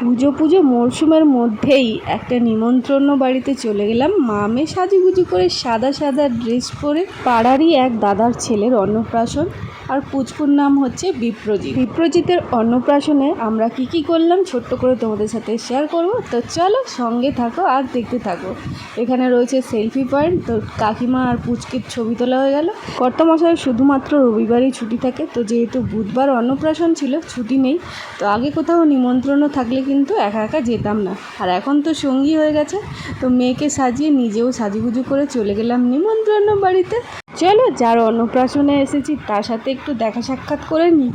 পুজো পুজো মরশুমের মধ্যেই একটা নিমন্ত্রণ বাড়িতে চলে গেলাম। মামে সাজুগুজু করে সাদা সাদা ড্রেস পরে পাড়ারই এক দাদার ছেলের অন্নপ্রাশন। আর পুচকুর নাম হচ্ছে বিপ্রজিৎ। বিপ্রজিতের অন্নপ্রাশনে আমরা কি কি করলাম ছোট্ট করে তোমাদের সাথে শেয়ার করব। তো চলো সঙ্গে থাকো আর দেখতে থাকো। এখানে রয়েছে সেলফি পয়েন্ট তো কাকিমা আর পুচকির ছবি তোলা হয়ে গেল। কর্তামশাই শুধুমাত্র রবিবারই ছুটি থাকে। তো যেহেতু বুধবার অন্নপ্রাশন ছিল, ছুটি নেই। তো আগে কোথাও নিমন্ত্রণও থাকলে কিন্তু একা একা যেতাম না। আর এখন তো সঙ্গী হয়ে গেছে, তো মেয়েকে সাজিয়ে নিজেও সাজুগুজু করে চলে গেলাম নিমন্ত্রণ বাড়িতে। চলো, যার অন্নপ্রাশনে এসেছি, তার সাথে একটু দেখা সাক্ষাৎ করে নিই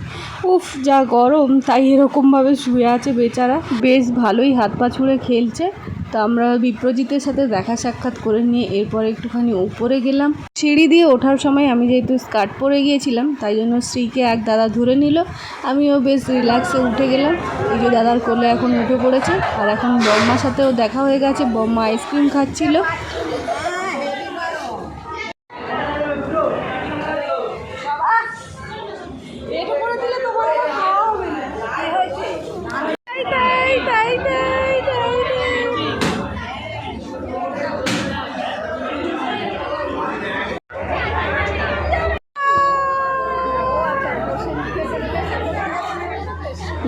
উফ, যা গরম, তাই এরকমভাবে শুয়ে আছে বেচারা। বেশ ভালোই হাত পা ছুঁড়ে খেলছে। তো আমরা বিপ্রজিতের সাথে দেখা সাক্ষাৎ করে নিয়ে এরপর একটুখানি উপরে গেলাম। সিঁড়ি দিয়ে ওঠার সময় আমি যেহেতু স্কার্ট পরে গিয়েছিলাম, তাই জন্য স্ত্রীকে এক দাদা ধরে নিল। আমিও বেশ রিল্যাক্সে উঠে গেলাম। এই যে দাদার কোলে এখন উঠে পড়েছে, আর এখন বম্মার সাথেও দেখা হয়ে গেছে। বম্মা আইসক্রিম খাচ্ছিল।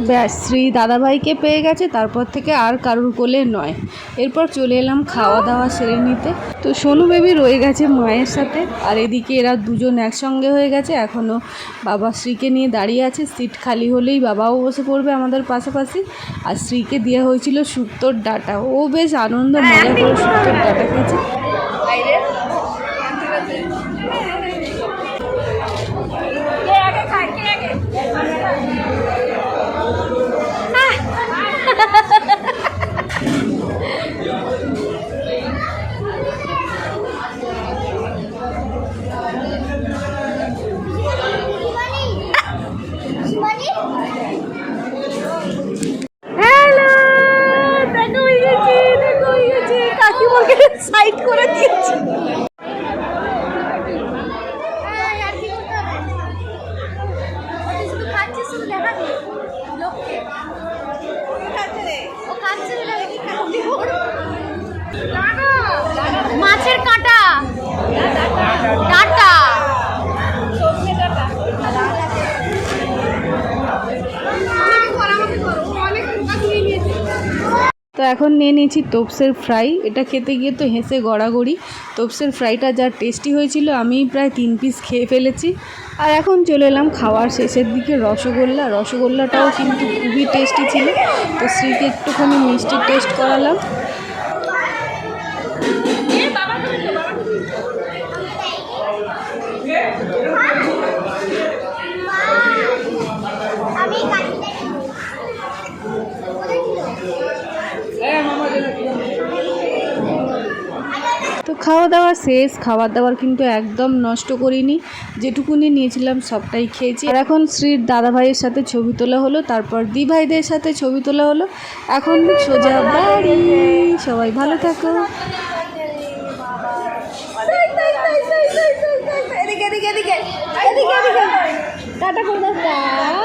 ব্যাস শ্রী দাদাভাইকে পেয়ে গেছে, তারপর থেকে আর কারুর কোলে নয়। এরপর চলে এলাম খাওয়া দাওয়া সেরে নিতে। তো সোনু বেবি রয়ে গেছে মায়ের সাথে। আর এদিকে এরা দুজন একসঙ্গে হয়ে গেছে। এখনও বাবা শ্রীকে নিয়ে দাঁড়িয়ে আছে। সিট খালি হলেই বাবাও বসে পড়বে আমাদের পাশাপাশি। আর শ্রীকে দেওয়া হয়েছিল শুক্তোর ডাটা। ও বেশ আনন্দ, মজা করে শুক্তোর ডাটা খেয়েছে। সাইড করে দিয়েছি। মাছের কাঁটা। তো এখন নিয়ে নিয়েছি তোপসের ফ্রাই। এটা খেতে গিয়ে তো হেসে গড়াগড়ি। তোপসের ফ্রাইটা যা টেস্টি হয়েছিল আমি প্রায় তিন পিস খেয়ে ফেলেছি। আর এখন চলে এলাম খাওয়ার শেষের দিকে, রসগোল্লা। রসগোল্লাটাও কিন্তু খুবই টেস্টি ছিল। তো স্ত্রীকে একটুখানি মিষ্টি টেস্ট করালাম। তো খাওয়া দাওয়া শেষ খাবার দাবার কিন্তু একদম নষ্ট করিনি। যেটুকুনি নিয়েছিলাম সবটাই খেয়েছি। আর এখন শ্রীর দাদা ভাইয়ের সাথে ছবি তোলা হলো, তারপর দি ভাইদের সাথে ছবি তোলা হলো। এখন সোজা বাড়ি। সবাই ভালো থাকো। টাটা করে দাও।